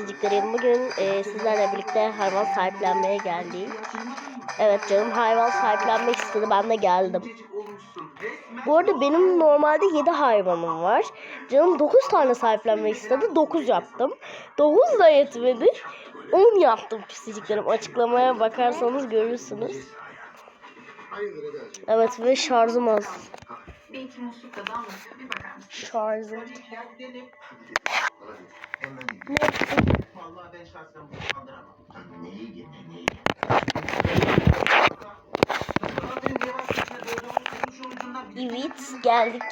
pisiciklerim. Bugün e, sizlerle birlikte hayvan sahiplenmeye geldik. Evet canım hayvan sahiplenmek istedi. Ben de geldim. Bu arada benim normalde 7 hayvanım var. Canım 9 tane sahiplenmek istedi. 9 yaptım. 9 da yetmedi. 10 yaptım pisiciklerim. Açıklamaya bakarsanız görürsünüz. Evet ve şarjım az. Bir mısın? Şarjım. Vallahi ben şahsen bunu kandıramam. Neyi gene neyi? Evet geldik.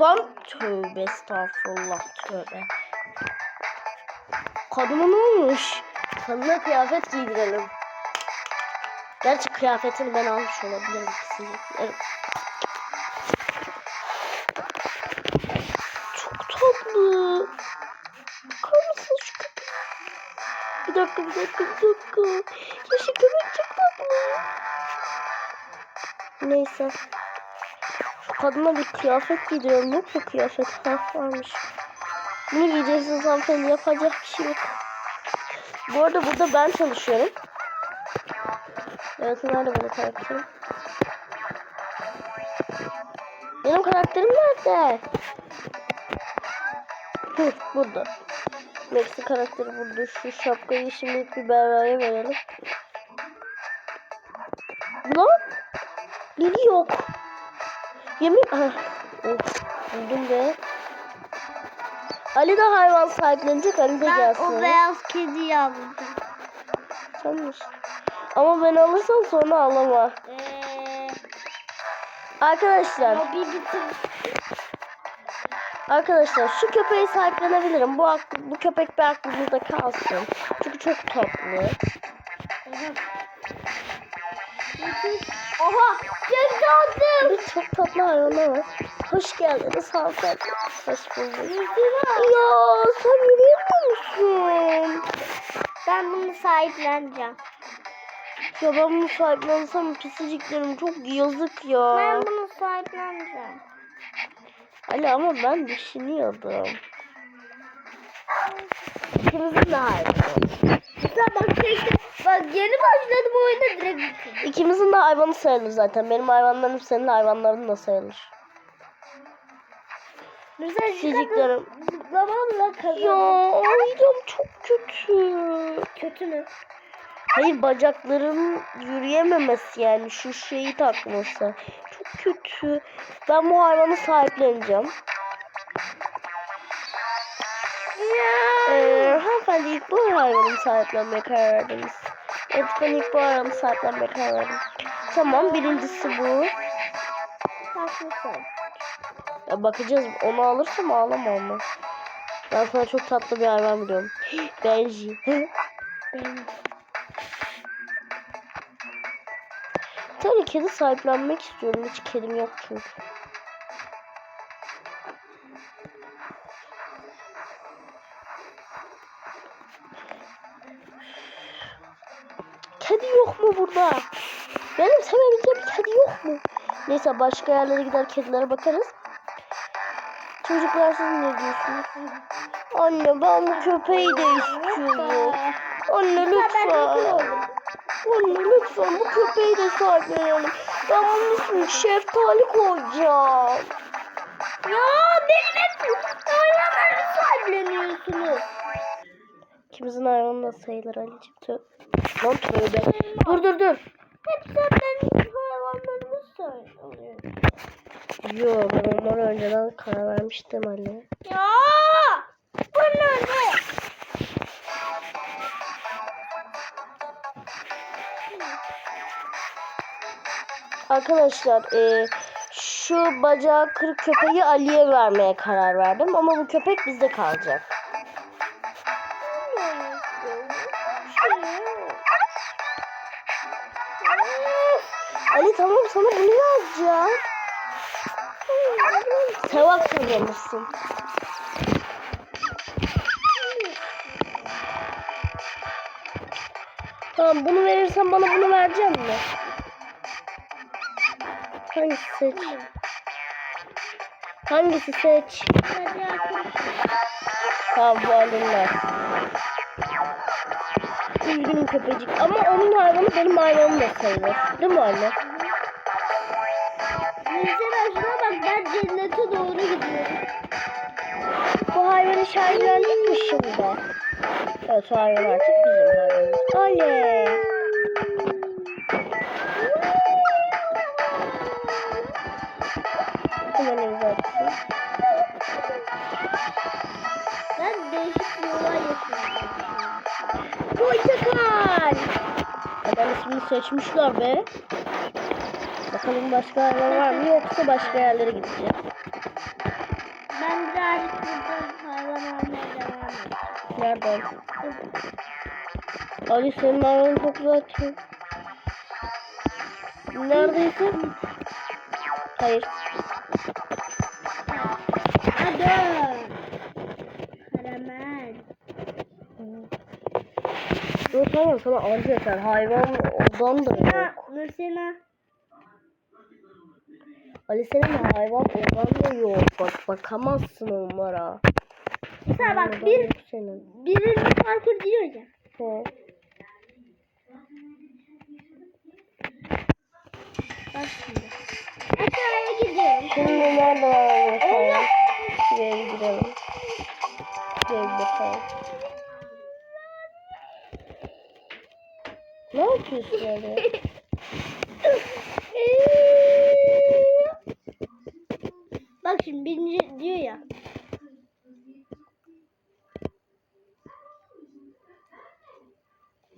Lan tövbe estağfurullah tövbe. Kadına ne olmuş? Kadına kıyafet giydirelim. Gerçi kıyafetini ben almış olabilirim Bir dakika. Ya şu köpek çok. Neyse. Şu kadına bir kıyafet giydiriyorum. Yok mu kıyafet? Ha varmış. Bunu giyeceksiniz hanımefendi. Yapacak bir şey yok. Bu arada burada ben çalışıyorum. Evet nerede benim karakterim? Benim karakterim nerede? Hı, burada. Max'in karakteri burada. Şu şapkayı şimdilik bir Berra'ya verelim. Lan! Lili yok. Yemin... Ah. Of, buldum be. Ali de hayvan sahiplenecek. Ali de Ben gelsin. o beyaz kediyi aldım. Sen misin? Ama ben alırsam sonra alama. Eee... Arkadaşlar, O bir bitir. Arkadaşlar şu köpeği sahiplenebilirim. Bu aklı, bu köpek bir aklınızda kalsın. Çünkü çok tatlı. Oha! Tatlı. Bir çok tatlı hayvanlar var. Hoş geldiniz hanımefendi. Hoş bulduk. Ya sen yürüyemiyor musun? Ben bunu sahipleneceğim. Ya ben bunu sahiplensem pisiciklerim çok yazık ya. Ben bunu sahipleneceğim. Ali ama ben düşünüyordum. İkimizin de hayvanı. Bak tekrar. Bak yeni başladım oyuna direkt. İkimizin de hayvanı sayılır zaten. Benim hayvanlarım senin hayvanların da sayılır. Mesela Pisiciklerim. zıplamamla Ya kazandım. ayağım çok kötü. Kötü mü? Hayır bacakların yürüyememesi yani şu şeyi takması. Kötü. Ben bu hayvanı sahipleneceğim. Ee, hanımefendi ilk bu hayvanı sahiplenmeye karar verdiniz. Evet ben ilk bu hayvanı sahiplenmeye karar verdim. Tamam birincisi bu. Haklısın. Ya bakacağız onu alırsam ağlama ama. Ben sana çok tatlı bir hayvan biliyorum. Benji. Bir tane kedi sahiplenmek istiyorum. Hiç kedim yok çünkü. Kedi yok mu burada? Benim sevebileceğim bir kedi yok mu? Neyse başka yerlere gider kedilere bakarız. Çocuklar siz ne diyorsunuz? Anne ben bu köpeği de istiyorum. Anne lütfen. Anne lütfen bu köpeği de sahiplenelim. Ben bunun ismini şeftali koyacağım. Ya benim hep hayvanlarımı sahipleniyorsunuz. İkimizin hayvanı da sayılır Ali'ciğim. Tö Lan tövbe. Dur dur dur. Hep sen benim hayvanlarımı sahipleniyorsun. Yo ben onlara önceden karar vermiştim Ali. Ya! Bu ne? Arkadaşlar e, şu bacağı kırık köpeği Ali'ye vermeye karar verdim ama bu köpek bizde kalacak. Ali tamam sana bunu vereceğim. Sevap kazanırsın. Tamam bunu verirsen bana bunu verecek mi? Hangisi seç? Hangisi seç? Tamam bu alınmaz. üzgünüm köpecik. Ama onun hayvanı benim hayvanım da sayılır. Değil mi anne? Mesela şuna bak ben cennete doğru gidiyorum. Bu hayvanı mi şimdi? Evet o hayvan artık bizim hayvanımız. Oley. Seçmişler be. Bakalım başka hayvan var mı yoksa başka yerlere gideceğiz. Ben birazcık burada hayvan almaya devam edeceğim. Nereden? Ali senin hayvanın çok atıyor. Neredeyse? Hayır. Hadi. Karamel. Tamam sana anca yeter. Hayvan odan da yok. Nursena. Ali senin hayvan odan da yok. Bak bakamazsın onlara. Mesela bak bir senin. birinci parkur diyor ya. He. Bak şimdi. Aşağıya gidiyorum. Şimdi nerede var? Şuraya gidelim. Bir bakalım. Ne yapıyorsun öyle? Bak şimdi birinci diyor ya.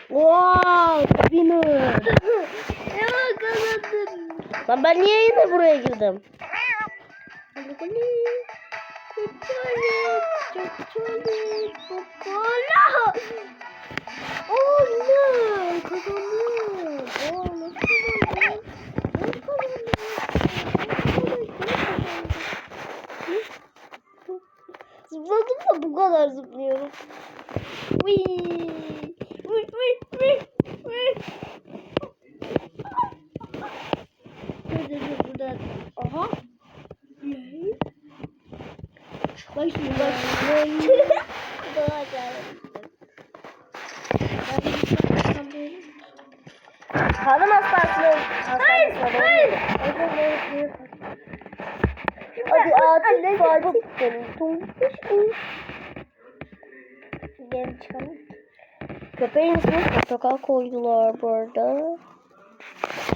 Wow, winner. Evet kazandın. Lan ben niye yine buraya girdim? Kucali, kucali, kucali, kucala. Oh no, kazandım. Oh nasıl kazandım? Nasıl kazandım? Zıpladım da bu kadar zıplıyorum. Wee, wee, wee. Dur dur dur buradan. Aha. Bak şimdi bak. Hadi Atif Fatih. Gel çıkalım. Köpeğin ismini portakal koydular bu arada.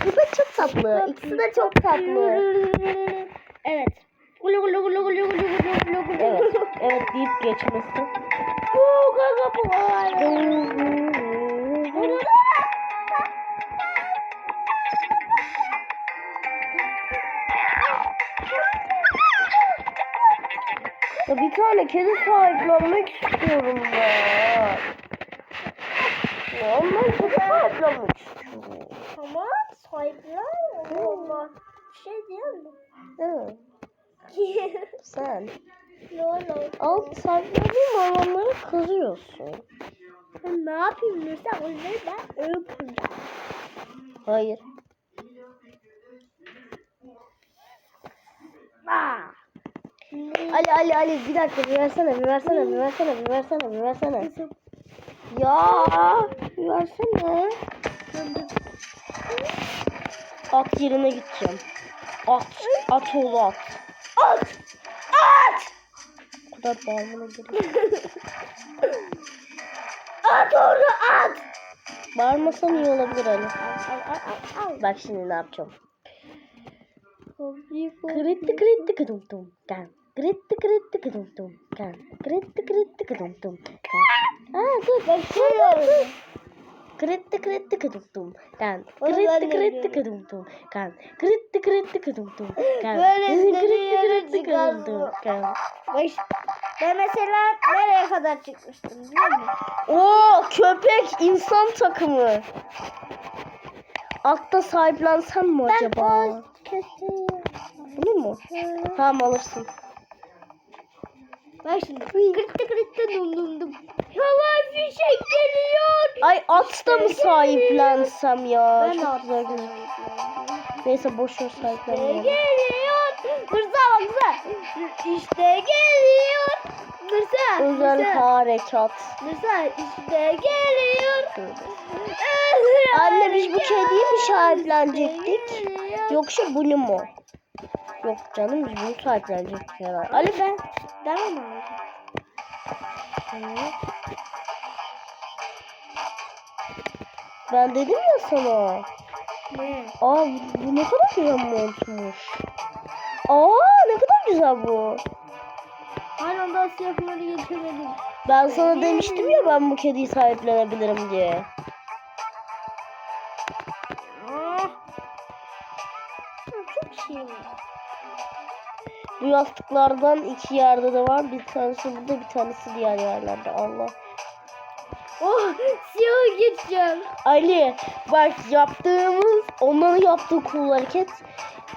Köpek çok tatlı. İkisi de çok tatlı. Evet. Gulu gulu gulu gulu gulu gulu gulu gulu. Evet, evet deyip geçmesi. Gulu gulu gulu. Ya bir tane kedi sahiplenmek istiyorum ya. Ya ben kedi sahiplenmek istiyorum. Allah Allah. Bir şey diyeyim mi? Evet, sen. Olur. Al sahiplendiğin hayvanlara kızıyorsun. Ben ne yapayım Nursen? Onları ben öpüm. Hayır. Aa. Ali Ali Ali bir dakika bir versene bir versene bir versene bir versene bir versene. Ya bir versene. At yerine gideceğim. At. At oğlu at. At! At! O kadar bağırmana gerek. At orada at! Bağırmasan iyi olabilir Ali. Al al al al. Bak şimdi ne yapacağım. Kritti Kritti kıdım tum kan. Kritti kritti kıdım tum kan. Kritti kritti kıdım tum kan. Aa dur şöyle. Kritti kritti kıdım tum kan. Ben Kritti kritti kıdım tum kan. Kritti kritti kıdım tum kan. Böyle Kritti kritti kıdım tum kan. Ben mesela nereye kadar çıkmıştım biliyor musun? Oo köpek insan takımı. Altta sahiplensem mi Ben acaba? o kötü. Bunu mu? Tamam alırsın. Bak şimdi. Kritti kritti dum dum dum. Havai fişek geliyor. Ay at da mı sahiplensem ya? Ben Çok de güzel gözüküyor. Neyse boş ver sahiplenmeyelim. geliyor. Hırsa bak hırsa. İşte geliyor. Nursen. Özel harekat. Nursen işte geliyor. Anne biz bu kediyi mi sahiplenecektik? Yoksa bunu mu? Yok canım biz bunu sahiplenecektik herhalde. Ali ben. Mi alacağım? Ben dedim ya sana. Ne? Aa bu, bu ne kadar güzel montmuş. Aa ne kadar güzel bu. Hala daha siyahları geçemedim. Ben sana demiştim ya ben bu kediyi sahiplenebilirim diye. Bu yastıklardan iki yerde de var. Bir tanesi burada bir tanesi diğer yerlerde. Allah. Oh siyahı geçeceğim. Ali bak yaptığımız onların yaptığı cool hareket.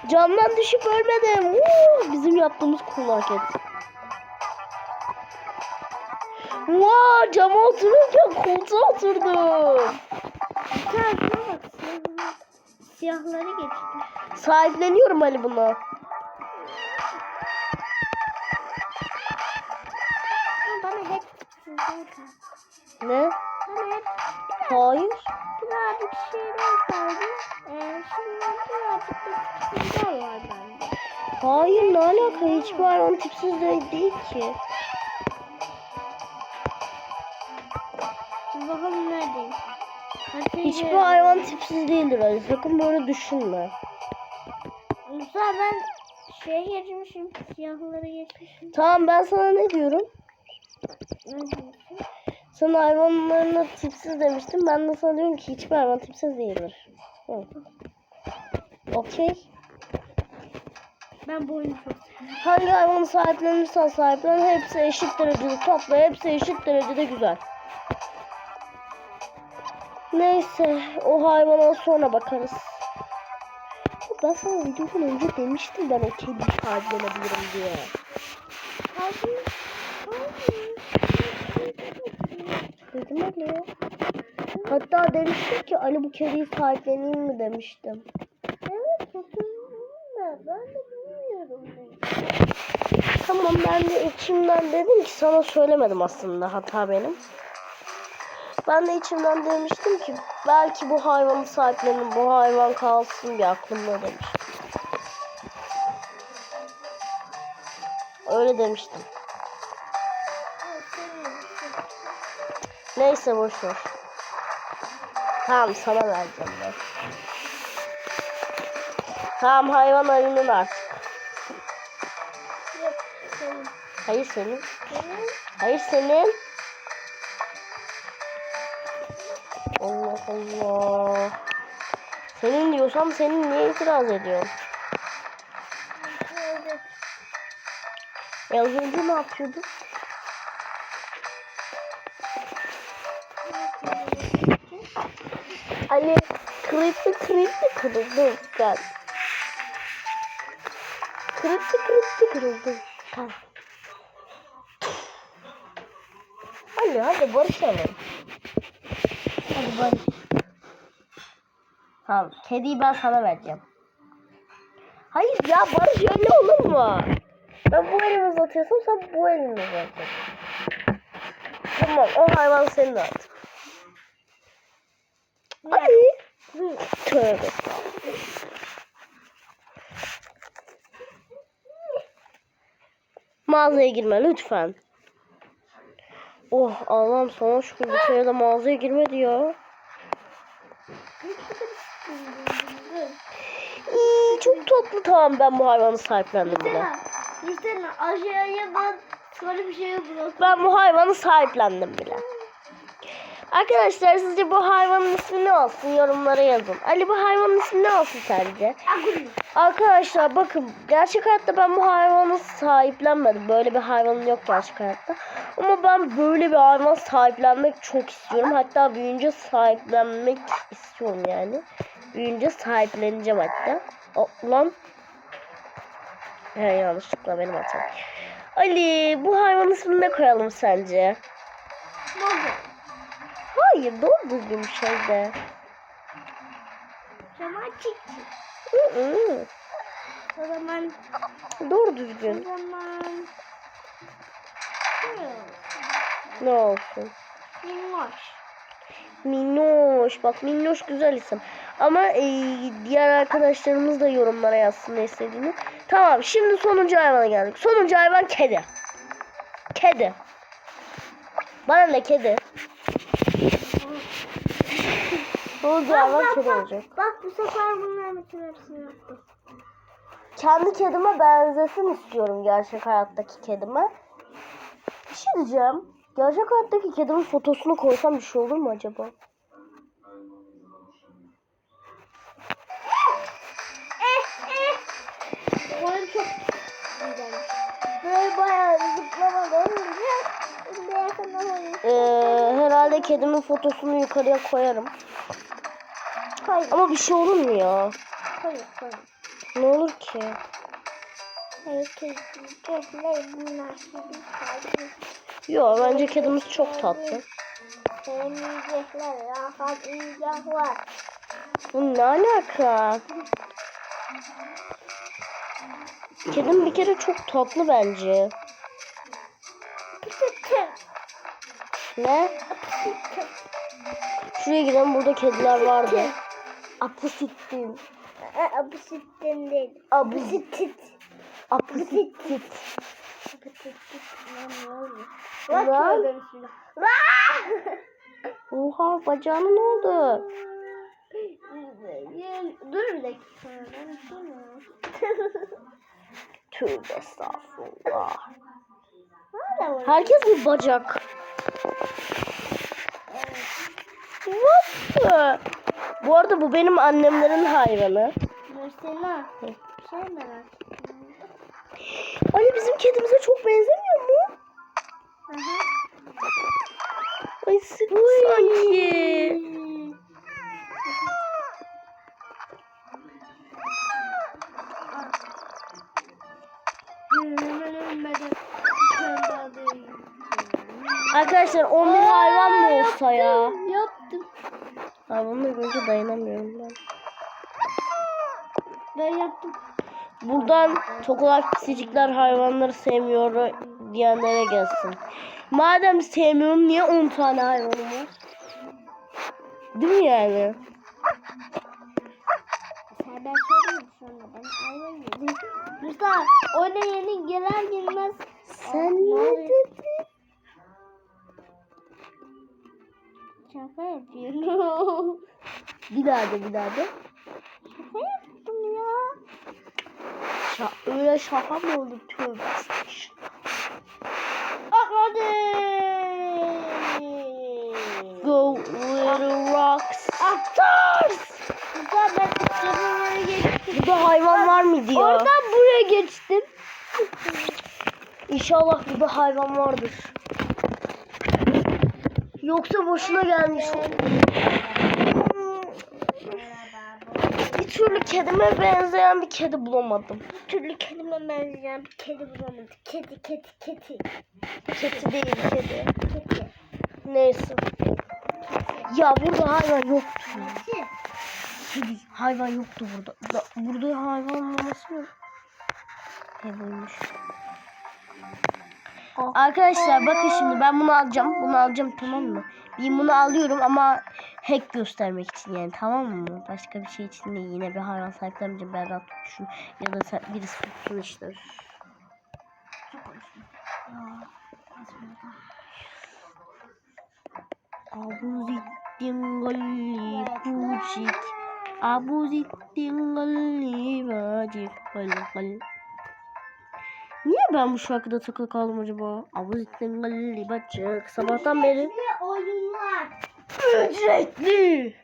Camdan düşüp ölmedim. Woo! bizim yaptığımız cool hareket. Wow, cama otururken koltuğa oturdum. Sen şuna bak siyahları, siyahları geçti. Sahipleniyorum Ali bunu. Ama Bana hep zaten. Ne? Hep Hayır. birazcık şeyler kaldı. Ee, şimdi birazcık da tipsizler var bende. Hayır ne alaka? Hiçbir hayvan tipsiz de değil ki. Bakalım neredeyim. Haritayı Hiçbir hayvan tipsiz değildir Ali. Sakın böyle düşünme. Musa ben şeye geçmişim. Siyahları geçmişim. Tamam ben sana ne diyorum? Sen hayvanlarına tipsiz demiştin. Ben de sana diyorum ki hiçbir hayvan tipsiz değildir. Okey. Ben bu oyunu çok seviyorum. Hangi hayvanı sahiplenirsen sahiplen hepsi eşit derecede tatlı, hepsi eşit derecede güzel. Neyse o hayvana sonra bakarız. Ben sana videodan önce demiştim ben o kediyi sahiplenebilirim diye. Hadi. Ali. Hatta demiştim ki Ali bu kediyi sahipleneyim mi demiştim. Evet hatırlıyorum da ben de bilmiyorum. Tamam ben de içimden dedim ki sana söylemedim aslında hata benim. Ben de içimden demiştim ki belki bu hayvanı sahiplenin bu hayvan kalsın bir aklımda demiştim. Öyle demiştim. Neyse boş ver. Tamam sana vereceğim ben. Tamam hayvan arının artık. Yok, senin. Hayır senin. Hayır senin. Allah Allah. Senin diyorsam senin niye itiraz ediyorsun? Evet. E az önce ne yapıyordun? Ali creepy creepy kırıldı ben. Creepy creepy kırıldı ben. Ali hadi barışalım. Hadi barış. Tamam kediyi ben sana vereceğim. Hayır ya barış öyle olur mu? Ben bu elimi uzatıyorsam sen bu elini uzatacaksın. Tamam o hayvan senin artık. Ay. Tövbe. Mağazaya girme lütfen. Oh Allah'ım sana şükür bir kere de mağazaya girmedi ya. İyi, çok tatlı tamam ben bu hayvanı sahiplendim bile. İşte aşağıya ben sonra bir şey bırak. Ben bu hayvanı sahiplendim bile. Arkadaşlar sizce bu hayvanın ismi ne olsun? Yorumlara yazın. Ali bu hayvanın ismi ne olsun sence? Arkadaşlar bakın gerçek hayatta ben bu hayvanı sahiplenmedim. Böyle bir hayvanım yok gerçek hayatta. Ama ben böyle bir hayvan sahiplenmek çok istiyorum. Hatta büyüyünce sahiplenmek istiyorum yani. Büyüyünce sahipleneceğim hatta. O, lan. He, yanlışlıkla benim hatam. Ali bu hayvanın ismini ne koyalım sence? Hayır doğru düzgün bir şey de. Zaman çıktı. Hı hı. O zaman Doğru o düzgün. zaman Ne olsun? Minnoş. Minnoş. Bak Minnoş güzel isim. Ama e, diğer arkadaşlarımız da yorumlara yazsın ne istediğini. Tamam şimdi sonuncu hayvana geldik. Sonuncu hayvan kedi. Kedi. Bana ne kedi? Sonuncu hayvan kedi olacak. Bak bu sefer bunların bütün hepsini yaptım. Kendi kedime benzesin istiyorum gerçek hayattaki kedime. Bir şey diyeceğim. Gerçek hayattaki kedimin fotosunu koysam bir şey olur mu acaba? Umarım çok güzel. Böyle bayağı zıplamadan oynayayım. Ee, herhalde kedimin fotosunu yukarıya koyarım. Hayır, Ama bir şey olur mu ya? hayır, hayır. Ne olur ki? Hayır, kediler bunlar gibi. Yo bence kedimiz çok tatlı. Sevmeyecekler, rahat. Bu ne alaka? Kedim bir kere çok tatlı bence. Ne? Şuraya gidelim burada kediler vardı. Apusittin. Abusittin değil. Abu- Abusittit. Apusittin. Pıtıktık. Ne oluyor? Lan. Oha bacağına ne oldu? Dur bir dakika. Tövbe estağfurullah. Herkes bir bacak. What the? Bu arada bu benim annemlerin hayvanı. Nursena. Şey merak. Ali bizim kedimize çok benzemiyor mu? Aha. Ay süt sanki. Arkadaşlar 11 hayvan mı olsa ya? Hayvanları görünce dayanamıyorum ben. Ben yaptım. Buradan tokulak pisicikler hayvanları sevmiyor diyenlere gelsin. Madem sevmiyorum niye 10 tane hayvanım var? Değil mi yani? Ben söyleyeyim sonra. Ben aynen yedim. Mustafa oyuna yeni gelir gelmez. Sen ne dedin? Şaka yapıyorum. Bir daha de bir daha de. Şaka yaptım ya. Şa öyle şaka mı olur tövbe estağfurullah. Atladı. Go little rocks. Stars. Mustafa ben cebime geçtim. Burada hayvan var mı diyor. Oradan buraya geçtim. İnşallah burada hayvan vardır. Yoksa boşuna gelmiş. Bir türlü kedime benzeyen bir kedi bulamadım. Bir türlü kedime benzeyen bir kedi bulamadık. Kedi, kedi, kedi. Kedi değil kedi. Kedi. Neyse. Ya burada hayvan yoktu. Kedi. Hayvan yoktu burada. Da- burada hayvan olması yok. Ne buymuş? Arkadaşlar bakın şimdi ben bunu alacağım. Bunu alacağım tamam mı? Ben bunu alıyorum ama hack göstermek için yani tamam mı? Başka bir şey için değil. Yine bir hayvan sahiplenmeyeceğim. Ben rahat tutuşum. Ya da birisi tutsun işte. Abuzittin galli pucik. Abuzittin galli bacik. Niye ben bu şarkıda takılı kaldım acaba? Abuzittin galli bacik. Sabahtan beri oyunlar. ücretli.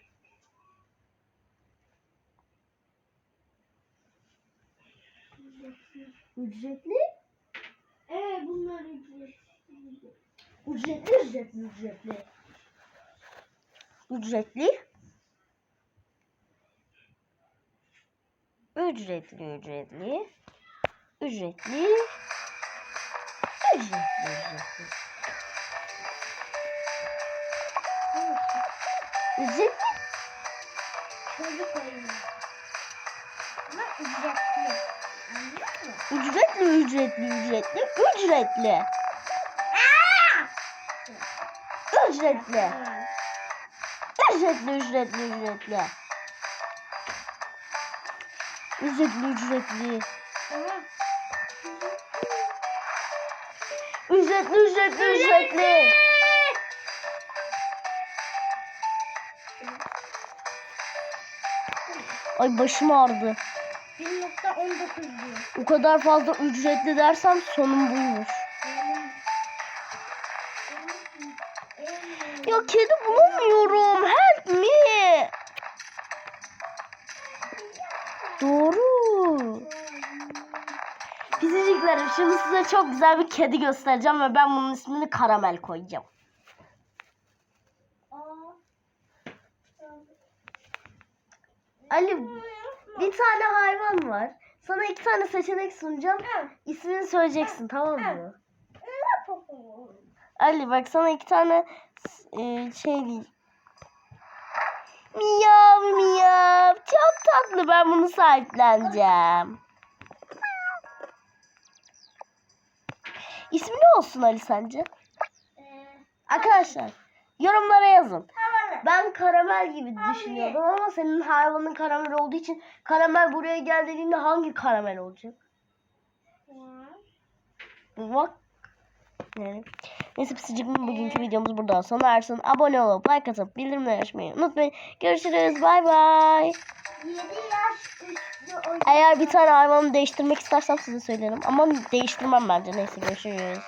Ücretli? Evet bunlar. Ücretli, ücretli, ücretli. Ücretli. Ücretli, ücretli. Ücretli. Ücretli, Ücretli, ücretli, ücretli, ücretli. ücretli. Ücretli ücretli ücretli. Ücretli ücretli. Ücretli ücretli. Ay başım ağrıdı. 1.19 diyor. O kadar fazla ücretli dersem sonum buymuş. Ya kedi bulamıyorum. Help me. Doğru. Pisiciklerim şimdi size çok güzel bir kedi göstereceğim ve ben bunun ismini karamel koyacağım. Ali bir tane hayvan var. Sana iki tane seçenek sunacağım. İsmini söyleyeceksin tamam mı? Ali bak sana iki tane e, şey değil. Miyav miyav. Çok tatlı ben bunu sahipleneceğim. İsmi ne olsun Ali sence? Arkadaşlar yorumlara yazın. Ben karamel gibi düşünüyordum ama senin hayvanın karamel olduğu için karamel buraya geldiğinde hangi karamel olacak? Bak. Yani. Neyse pısıcıkın bugünkü videomuz burada sona ersin. Abone olup like atıp bildirimleri açmayı unutmayın. Görüşürüz. Bay bay. 7 yaş üstü o Eğer bir tane hayvanı değiştirmek istersem size söylerim. Ama değiştirmem bence. Neyse görüşürüz.